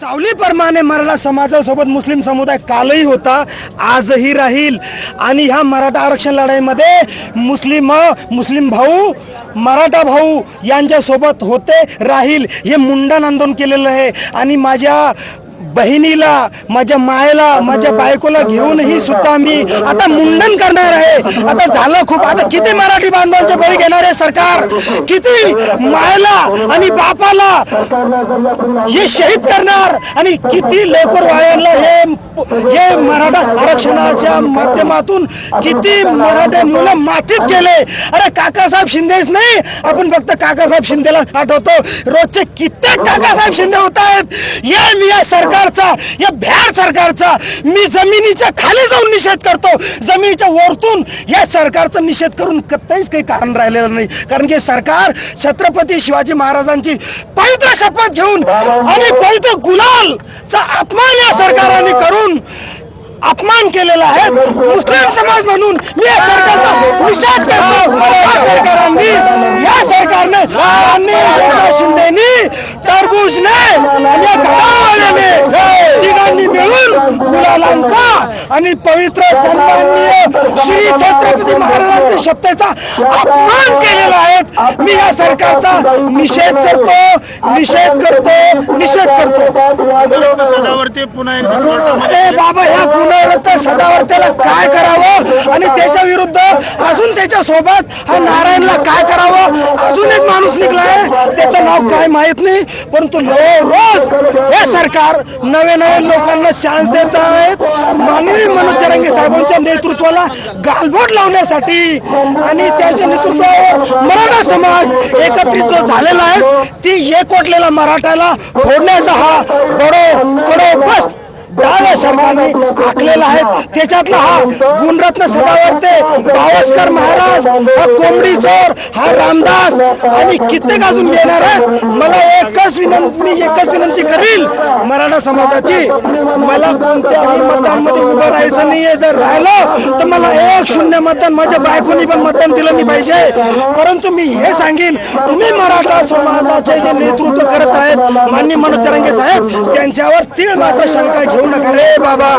सावलीप्रमाणे मराठा समाजासोबत मुस्लिम समुदाय कालही होता आजही राहील. आणि ह्या मराठा आरक्षण लढाईमध्ये मुस्लिम मुस्लिम भाऊ मराठा भाऊ यांच्यासोबत होते राहील. हे मुंडन आंदोलन केलेलं आहे. आणि माझ्या बहिणीला माझ्या मायला माझ्या बायकोला घेऊनही सुद्धा मी आता मुंडन करणार आहे. आता झालं खूप. आता किती मराठी बांधवांचे बळी घेणार आहे सरकार? किती मायला आणि बापाला हे शहीद करणार? आणि किती लेकर वायांना हे हे मराठा आरक्षणाच्या माध्यमातून किती मराठे मुलं मातीत गेले? अरे काकासाहेब शिंदेच नाही. आपण फक्त काकासाहेब शिंदेला आठवतो. रोजचे कित्येक काकासाहेब शिंदे होत आहेत. या मी या सरकारचा या भ्याड सरकारचा मी जमिनीच्या खाली जाऊन निषेध करतो. जमिनीच्या वरतून या सरकारचा निषेध करून कत्ताहीच काही कारण राहिलेलं नाही. कारण की सरकार छत्रपती शिवाजी महाराजांची पवित्र शपथ घेऊन आणि पवित्र गुलालचा अपमान या सरकारने करून अपमान केलेला आहे. मुस्लिम समाज म्हणून मी या सरकारचा निषेध करतो या सरकारांनी या सरकारने यांनी एकनाथ शिंदेनी टरबूजने आणि तिघांनी मिळून गुलालांचा आणि पवित्र सन्माननीय श्री छत्रपती महाराजांच्या शब्दाचा अपमान केलेला आहे. मी या सरकारचा निषेध करतो निषेध करतो निषेध करतो. सदावरती पुन्हा एकदा कोर्टामध्ये अरे बाबा ह्या गुन्ह्याविरुद्ध सदावर त्याला काय करावं? आणि त्याच्या विरुद्ध अजून त्याच्या सोबत हा नारायणला काय करावं? अजून एक माणूस निघलाय. त्याचं नाव काय माहीत नाही परंतु रोज हे सरकार नवे नवे लोकांना चान्स देत आहेत. माननीय मनोज जरांगे साहेबांच्या नेतृत्वाला गालबोट लावण्यासाठी आणि त्यांच्या नेतृत्वावर मराठा समाज एकत्रित जो झालेला आहे. ती एकवटलेला मराठाला फोडण्याचा हा बडो कडो बस डाव या सरकारने आखलेला आहे. त्याच्यातला हा गुणरत्न सदावर्ते बावस्कर महाराज हा कोंबडी चोर हा रामदास आणि कित्येक अजून येणार आहेत. मला एकच विनंती मी एकच विनंती करील मराठा समाजाची मला कोणत्याही मतदानमध्ये उभं राहायचं नाहीये. जर राहिलं तर मला एक शून्य मतदान माझ्या बायकोनी पण मतदान दिलं नाही पाहिजे. परंतु मी हे सांगेन तुम्ही मराठा समाजाचे जे नेतृत्व करत आहेत माननीय मनोज तरंगे साहेब त्यांच्यावर तीळ मात्र शंका घेऊ नका रे बाबा.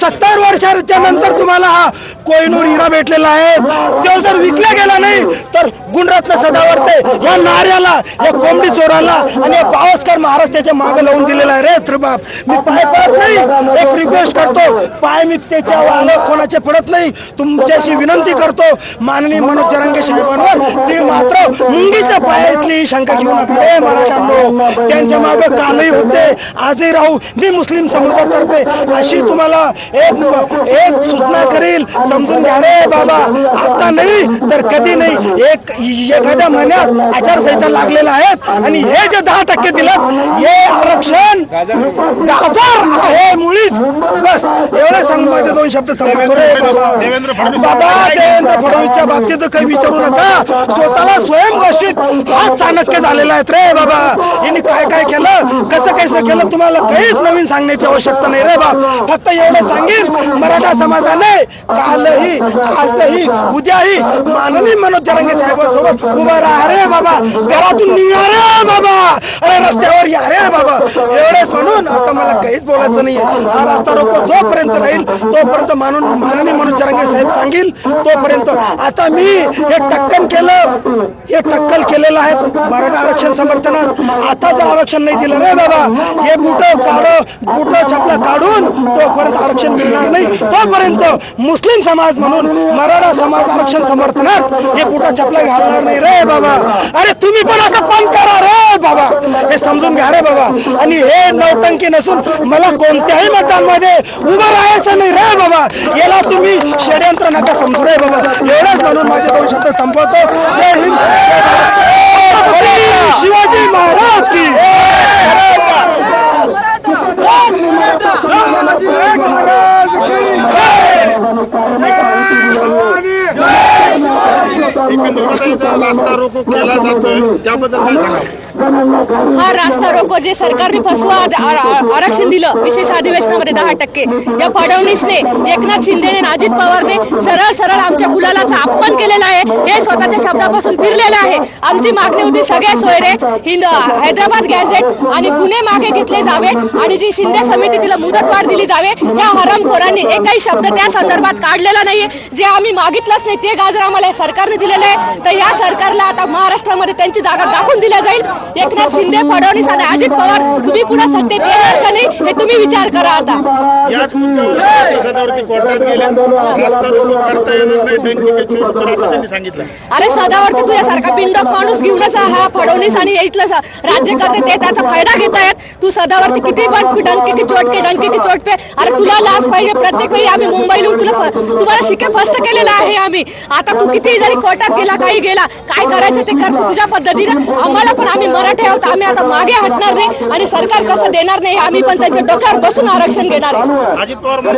सत्तर वर्षाच्या नंतर तुम्हाला हा कोहिनूर हिरा भेटलेला आहे. तो जर विकला गेला नाही तर गुणरत्न सदावर्ते या नार्याला या कोंबडी चोराला आणि या पावसकर महाराज त्याच्यामागे लावून दिलेला आहे रे त्रिबाप. मी पाय पडत नाही. एक रिक्वेस्ट करतो. पाय मी त्याच्या कोणाचे पडत नाही. तुमच्याशी विनंती करतो. माननीय मनोज जरांगे साहेबांवर ते मात्र मुंगीच्या पायातली शंका घेऊ नका रे मराठ्यांनो. त्यांच्या मागे कालही होते. आजही राहू. मी मुस्लिम समाजातर्फे अशी तुम्हाला एक एक सूचना करील. समजून घ्या रे बाबा. आता नाही तर कधी नाही. एक एखाद्या महिन्यात आचारसंहिता लागलेला आहे आणि हे जे दहा टक्के दिलं हे आरक्षण गाजर आहे मुळीच. बस. एवढे सांग माझे दोन शब्द सांगतो रे बाबा. देवेंद्र फडणवीसच्या बाबतीत काही विचारू नका. स्वतःला स्वयंघोषित हा चाणक्य झालेला आहे रे बाबा. यांनी काय काय केलं? कसं कसं केलं? तुम्हाला काहीच नवीन सांगण्याची आवश्यकता नाही. नाही रे बाप. फक्त एवढं सांगेन मराठा समाजाने कालही आजही उद्याही माननीय मनोज जरांगे साहेबांसोबत उभा राहा रे बाबा. घरातून निघा रे बाबा. अरे रस्त्यावर या रे बाबा. एवढेच म्हणून आता मला काहीच बोलायचं नाहीये. हा रस्ता रोको. जोपर्यंत राहील तोपर्यंत मानून माननीय मनोज जरांगे साहेब सांगील तोपर्यंत आता मी हे टक्कन केलं. हे टक्कल केलेलं आहे मराठा आरक्षण समर्थनात. आता जर आरक्षण नाही दिलं रे बाबा. हे बुट काढ बुट छपला काढून तोपर्यंत आरक्षण मिळणार नाही तोपर्यंत मुस्लिम समाज म्हणून मराठा समाज आरक्षण समर्थनात हे पुटा चपला घालणार नाही रे बाबा अरे तुम्ही पण असं पण करा रे बाबा हे समजून घ्या रे बाबा आणि हे नौटंकी नसून मला कोणत्याही मतांमध्ये उभं राहायचं नाही रे बाबा याला तुम्ही षडयंत्र नका समजू रे बाबा एवढंच म्हणून माझे दोन शब्द संपवतो जय हिंद शिवाजी महाराज की शिवाजी महाराज की जय. जय भवानी. एकंदरीत मराठ्याचा रास्ता रोको केला जातोय. त्याबद्दल काय सांगा हा रास्ता रोको जे सरकारने फसवा आरक्षण दिलं विशेष अधिवेशनामध्ये दहा टक्के. या फडणवीसने एकनाथ शिंदेने अजित पवारने सरळ सरळ आमच्या गुलालाचा अपमान केलेला आहे. हे स्वतःच्या शब्दापासून फिरलेलं आहे. आमची मागणी होती सगळ्या सोयरे हिंद हैदराबाद गॅझेट आणि गुन्हे मागे घेतले जावे आणि जी शिंदे समिती तिला मुदतवाढ दिली जावे त्या हरामखोरांनी एकही शब्द त्या संदर्भात काढलेला नाहीये. जे आम्ही मागितलंच नाही ते गाजर आम्हाला या सरकारने दिलेलं आहे. तर या सरकारला आता महाराष्ट्रामध्ये त्यांची जागा दाखवून दिल्या जाईल. एकनाथ शिंदे फडणवीस आणि अजित पवार तुम्ही पुन्हा सत्तेत येणार का नाही हे तुम्ही विचार करा आता. याच अरे सदावरती तुझ्यासारखा बिंडोक माणूस घेऊनच हा फडणवीस आणि इथलं राज्यकर्ते ते त्याचा फायदा घेत आहेत. तू सदावरती किती पण डंके की चोट के डंके की चोट पे अरे तुला लाच पाहिजे. प्रत्येक वेळी आम्ही मुंबईला तुला तुम्हाला शिके फस्त केलेला आहे आम्ही. आता तू किती जरी कोर्टात गेला काही गेला काय करायचं ते कर तुझ्या पद्धतीनं? आम्हाला पण आम्ही मराठी आहोत आम्ही आता मागे हटणार नाही आणि सरकार कसं देणार नाही आम्ही पण त्यांच्या डोक्यावर बसून आरक्षण घेणार अजित पवार?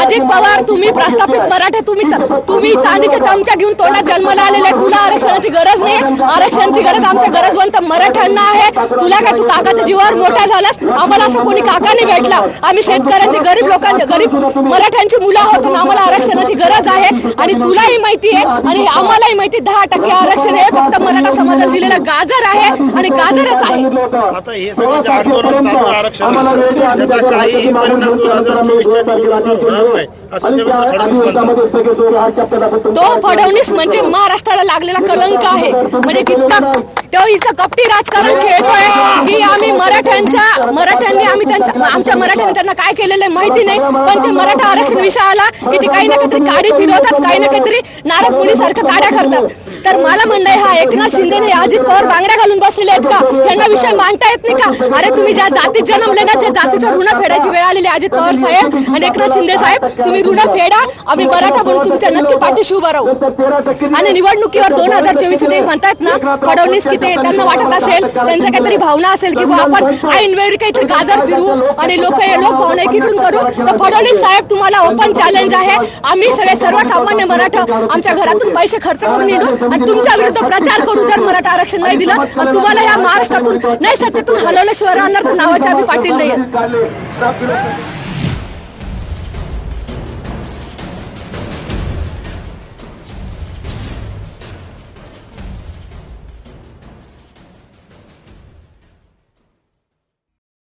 अजित पवार तुम्ही प्रस्थापित मराठा तुम्ही तुम्ही चांदीच्या चमचा घेऊन तोंडात जन्माला आलेले आहे. तुला आरक्षणाची गरज नाही. आरक्षणाची गरज आमच्या गरजवंत मराठ्यांना आहे. तुला काय तू काकाच्या जीवावर मोठा झालास? आम्हाला असं कोणी काका नाही भेटला. आम्ही शेतकऱ्यांचे गरीब लोकांचे गरीब मराठ्यांची मुलं आहोत आम्हाला आरक्षणाची गरज आहे. आणि तुलाही माहिती आहे. आणि आम्हालाही माहिती दहा टक्के आरक्षण हे फक्त मराठा समाजाला दिलेलं गाजर आहे आणि गाजरच आहे. आता हे सगळं जे आंदोलन चालू आहे आरक्षण त्याचा काहीही परिणाम दोन हजार चोवीसच्या निवडणुकीवर होणार नाही. तो फडणवीस म्हणजे महाराष्ट्राला लागलेला कलंक आहे. म्हणजे कितका तो इथं कपटी राजकारण खेळतोय. की आम्ही मराठ्यांच्या मराठ्यांनी आम्ही त्यांच्या आमच्या मराठ्यांनी त्यांना काय केलेलं आहे माहिती नाही. पण ते मराठा आरक्षण विषय आला की ते काही ना काहीतरी काडी फिरवतात काही ना काहीतरी नारद मुनी सारखं काड्या करतात. तर मला म्हणणं हा एकनाथ शिंदे अजित पवार बांगड्या घालून बसलेले आहेत का? त्यांना विषय मांडता येत नाही का? अरे तुम्ही ज्या जातीत जन्मले ना त्या जातीचं ऋण फेडायची वेळ आलेली अजित पवार साहेब आणि एकनाथ शिंदे साहेब. तुम्ही ऋण फेडा आम्ही मराठा म्हणून तुमच्या नक्की पाठीशी उभा राहू. आणि निवडणुकीवर दोन हजार चोवीस ते म्हणतात ना फडणवीस की ते त्यांना वाटत असेल त्यांच्या काहीतरी भावना असेल की बुवा आपण ऐन काहीतरी गाजर फिरू आणि लोक लोक भावना एकीकडून करू. तर फडणवीस साहेब तुम्हाला ओपन चॅलेंज आहे. आम्ही सगळे सर्वसामान्य मराठा आमच्या घरातून पैसे खर्च करून येऊ आणि तुमच्या विरुद्ध प्रचार करू जर मराठा आरक्षण नाही दिलं तुम्हाला या महाराष्ट्रातून नाही सत्तेतून हलवल्याशिवाय राहणार तर नावाचे आम्ही पाटील नाही.